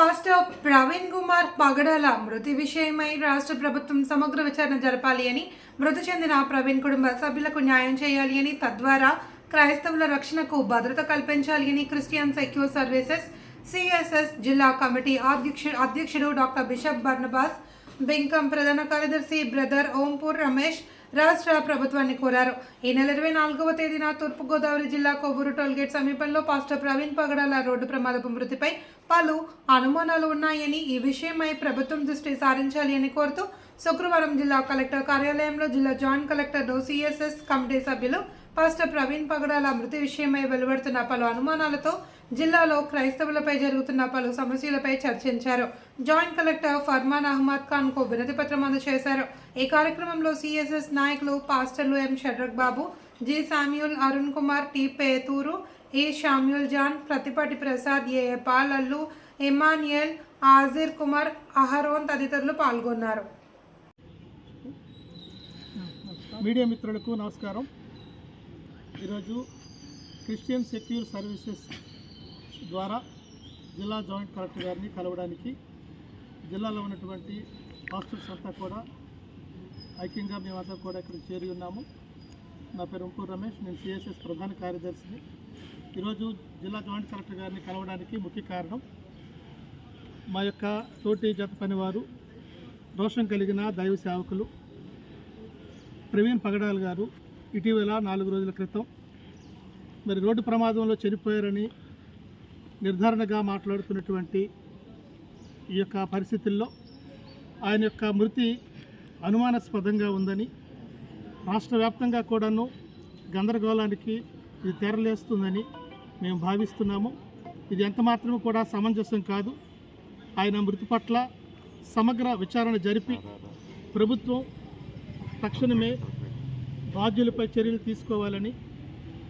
Pastor Praveen Kumar పగడాల మృతి విషయమై రాష్ట్ర ప్రభుత్వం సమగ్ర విచారణ జరపాలి అని మృతి చెందిన ప్రవీణ్ కుటుంబ సభ్యులకు న్యాయం చేయాలి అని తద్వారా క్రైస్తవుల రక్షణకు భద్రత కల్పించాలి అని క్రిస్టియన్ సెక్యూర్ సర్వీసెస్ సిఎస్ఎస్ జిల్లా కమిటీ అధ్యక్షుడు అధ్యక్షుడు డాక్టర్ బిషప్ బర్నబాస్ బెంకం ప్రధాన కార్యదర్శి బ్రదర్ ఓంపూర్ రమేష్ రాష్ట్ర ప్రభుత్వాన్ని కోరారు. ఈ నెల ఇరవై నాలుగవ తేదీన తూర్పుగోదావరి జిల్లా కొవ్వూరు టోల్గేట్ సమీపంలో పాస్టర్ ప్రవీణ్ పగడాల రోడ్డు ప్రమాదపు మృతిపై పలు అనుమానాలు ఉన్నాయని ఈ విషయమై ప్రభుత్వం దృష్టి సారించాలి అని కోరుతూ శుక్రవారం జిల్లా కలెక్టర్ కార్యాలయంలో జిల్లా జాయింట్ కలెక్టర్ సిఎస్ఎస్ కమిటీ సభ్యులు పాస్టర్ ప్రవీణ్ పగడాల మృతి విషయమై వెలువడుతున్న పలు అనుమానాలతో జిల్లాలో క్రైస్తవులపై జరుగుతున్న పలు సమస్యలపై చర్చించారు. జాయింట్ కలెక్టర్ ఫర్మాన్ అహ్మద్ ఖాన్కు వినతి పత్రం అందజేశారు. ఈ కార్యక్రమంలో సిఎస్ఎస్ నాయకులు పాస్టర్లు M Shadrach Babu G Samuel Arun Kumar T Pethuru A Samuel John Prathipati Prasad A Palallu Emmanuel Ajir Kumar Aharon తదితరులు పాల్గొన్నారు. మీడియా మిత్రులకు నమస్కారం. ఈరోజు క్రిస్టియన్ సెక్యూర్ సర్వీసెస్ ద్వారా జిల్లా జాయింట్ కలెక్టర్ గారిని కలవడానికి జిల్లాలో ఉన్నటువంటి హాస్టల్స్ అంతా కూడా ఐక్యంగా మేమంతా కూడా ఇక్కడ చేరి ఉన్నాము. నా పేరు ఉంపూర్ రమేష్ నేను సిఎస్ఎస్ ప్రధాన కార్యదర్శిని. ఈరోజు జిల్లా జాయింట్ కలెక్టర్ గారిని కలవడానికి ముఖ్య కారణం మా యొక్క తోటి జత పనివారు రోషం కలిగిన దైవ సేవకులు ప్రవీణ్ పగడాల్ గారు ఇటీవల నాలుగు రోజుల క్రితం మరి రోడ్డు ప్రమాదంలో చనిపోయారని నిర్ధారణగా మాట్లాడుతున్నటువంటి ఈ యొక్క పరిస్థితుల్లో ఆయన యొక్క మృతి అనుమానాస్పదంగా ఉందని రాష్ట్ర వ్యాప్తంగా కూడాను గందరగోళానికి ఇది తెరలేస్తుందని మేము భావిస్తున్నాము. ఇది ఎంతమాత్రం కూడా సమంజసం కాదు. ఆయన మృతి పట్ల సమగ్ర విచారణ జరిపి ప్రభుత్వం తక్షణమే బాధ్యులపై చర్యలు తీసుకోవాలని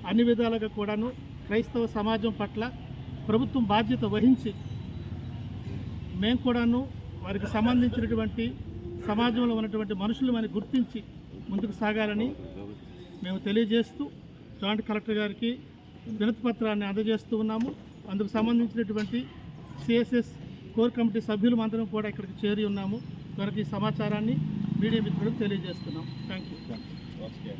అన్ని విధాలుగా కూడాను క్రైస్తవ సమాజం పట్ల ప్రభుత్వం బాధ్యత వహించి మేము కూడాను వారికి సంబంధించినటువంటి సమాజంలో ఉన్నటువంటి మనుషులు అని గుర్తించి ముందుకు సాగాలని మేము తెలియజేస్తూ జాయింట్ కలెక్టర్ గారికి వినతిపత్రాన్ని అందజేస్తూ ఉన్నాము. అందుకు సంబంధించినటువంటి సిఎస్ఎస్ కోర్ కమిటీ సభ్యులు అందరం కూడా ఇక్కడికి చేరి ఉన్నాము. కనుక ఈ సమాచారాన్ని మీడియా మిత్రులకు తెలియజేస్తున్నాం. థ్యాంక్ యూ আজকে।